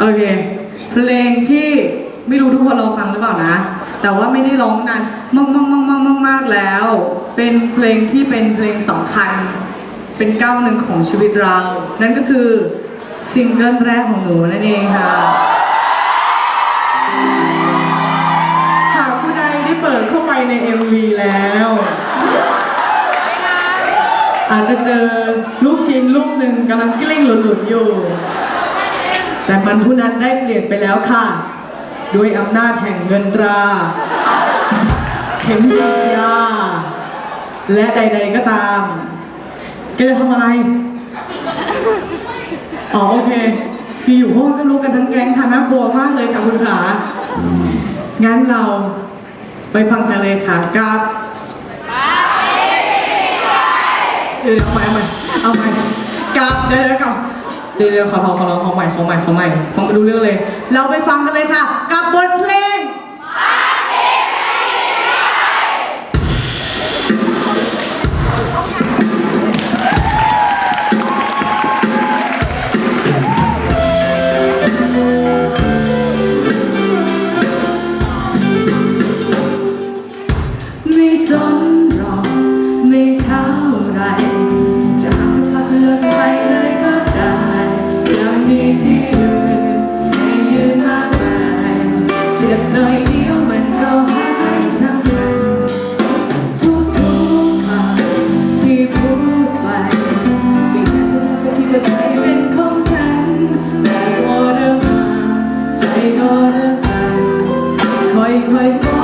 โอเค เพลงที่ไม่รู้ทุกคนเราฟังหรือเปล่านะ แต่ว่าไม่ได้ร้องนานมากมากมากมากมากมากแล้ว เป็นเพลงที่เป็นเพลงสำคัญ เป็นก้าวหนึ่งของชีวิตเรา นั่นก็คือซิงเกิลแรกของหนูนั่นเองค่ะ หากผู้ใดได้เปิดเข้าไปใน MV แล้ว อาจจะเจอลูกชิ้นลูกหนึ่งกำลังกลิ้งหลุนๆอยู่ แต่มันผู้นั้นได้เปลี่ยนไปแล้วค่ะ ด้วยอำนาจแห่งเงินตรา เข็มฉีดยา และใด ๆก็ตามแกจะทำอะไร อ๋อโอเค พี่อยู่ห้องก็รู้กันทั้งแก๊งค่ะน่ากลัวมากเลยค่ะคุณขา งั้นเราไปฟังกันเลยค่ะกับเดี๋ยวเอาใหม่เอาใหม่เอาใหม่กับเดี๋ยวเดี๋ยวกับ เรื่อยๆเดี๋ยวขอขอขอขอใหม่ขอใหม่ขอใหม่ฟังมาดูเรื่องเลย เราไปฟังกันเลยค่ะ กับบทเพลง ค่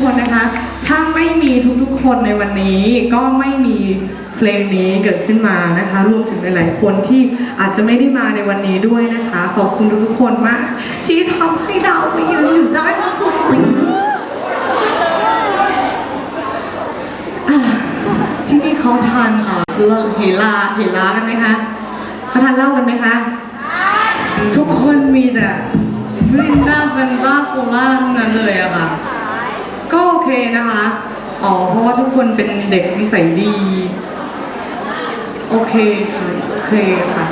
คนนะคะ ถ้าไม่มีทุกๆคนในวันนี้ก็ไม่มีเพลงนี้เกิดขึ้นมานะคะ รวมถึงหลายๆคนที่อาจจะไม่ได้มาในวันนี้ด้วยนะคะ ขอบคุณทุกๆคนมากที่ทำให้ดาวไปยืนอยู่ได้ก็จุดที่นี่เขาทานเอ่อเลอะเฮลาเฮลากันไหมคะเขาทานเหล้ากันไหมคะ ทุกคนมีแต่รินด้าแฟนต้าโคลาทั้งนั้นเลยอะค่ะ เคนะคะ อ๋อ เพราะว่าทุกคนเป็นเด็กนิสัยดี โอเคค่ะโอเคค่ะ